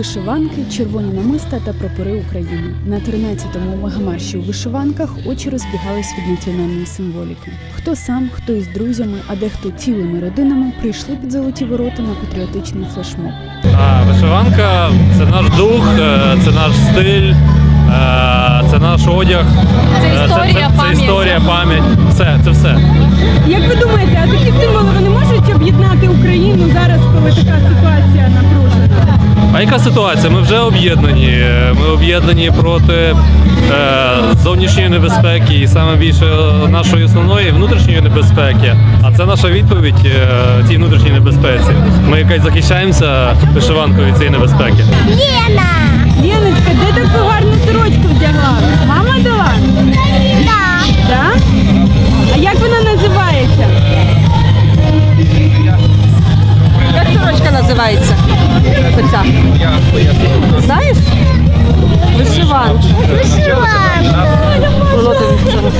Вишиванки, червоні намиста та прапори України. На 13-му мегамарші у вишиванках очі розбігались від національної символіки. Хто сам, хто із друзями, а дехто цілими родинами прийшли під золоті ворота на патріотичний флешмоб. А, вишиванка це наш дух, е, це наш стиль, е, це наш одяг. Це е, історія, це, це, пам'ять. історія, пам'ять. Все, це все. Як ви думаєте, а такі символи вони А яка ситуація? Ми вже об'єднані. Ми об'єднані проти е, зовнішньої небезпеки і саме більше нашої основної внутрішньої небезпеки. А це наша відповідь е, цій внутрішній небезпеці. Ми якось захищаємося вишиванкою від цієї небезпеки. Леночка, де таку гарну сорочку вдягла? Мама дала? Так. Да? А як вона називається? Як сорочка називається? Знаєш? Вишиванка.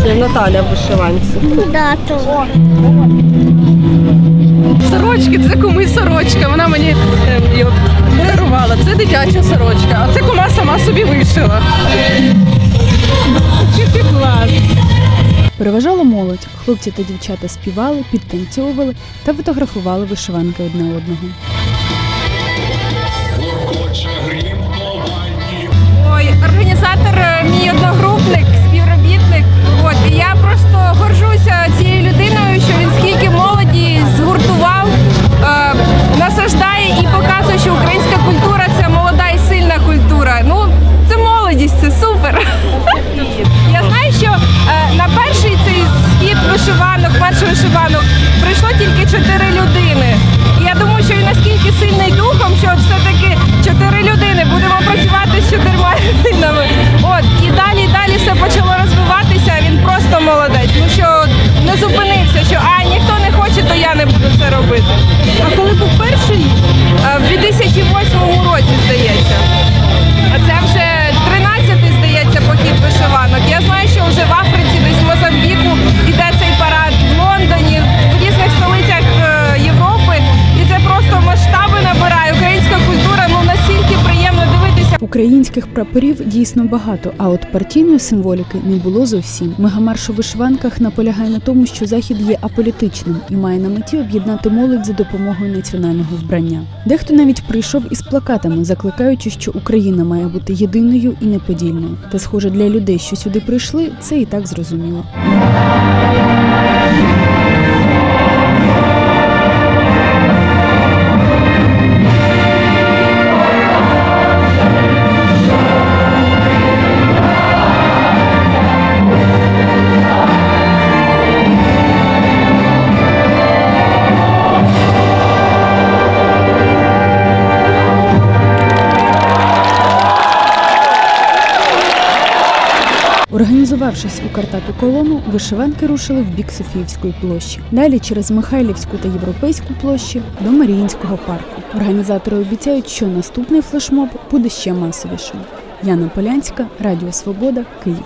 Є. Наталя в вишиванці. Сорочки, це комусь сорочка. Вона мені ем, її подарувала. Це дитяча сорочка, а це кума сама собі вишила. Який клас. Переважала молодь. Хлопці та дівчата співали, підтанцьовували та фотографували вишиванки одне одного. Організатор е, мій одногрупник, співробітник. От і я просто горжуся цією людиною, що він скільки молоді згуртував, е, насаждає і показує, що українська культура це молода і сильна культура. Ну це молодість, це супер. Я знаю, що е, на перший цей схід вишиванок, перший вишиванок прийшло тільки чотири людини. Я думаю, що він наскільки сильний Українських прапорів дійсно багато, а от партійної символіки не було зовсім. Мегамарш у вишиванках наполягає на тому, що захід є аполітичним і має на меті об'єднати молодь за допомогою національного вбрання. Дехто навіть прийшов із плакатами, закликаючи, що Україна має бути єдиною і неподільною. Та схоже, для людей, що сюди прийшли, це і так зрозуміло. Організувавшись у Картату колону, вишиванки рушили в бік Софіївської площі. Далі через Михайлівську та Європейську площі до Маріїнського парку. Організатори обіцяють, що наступний флешмоб буде ще масовішим. Яна Полянська, Радіо Свобода, Київ.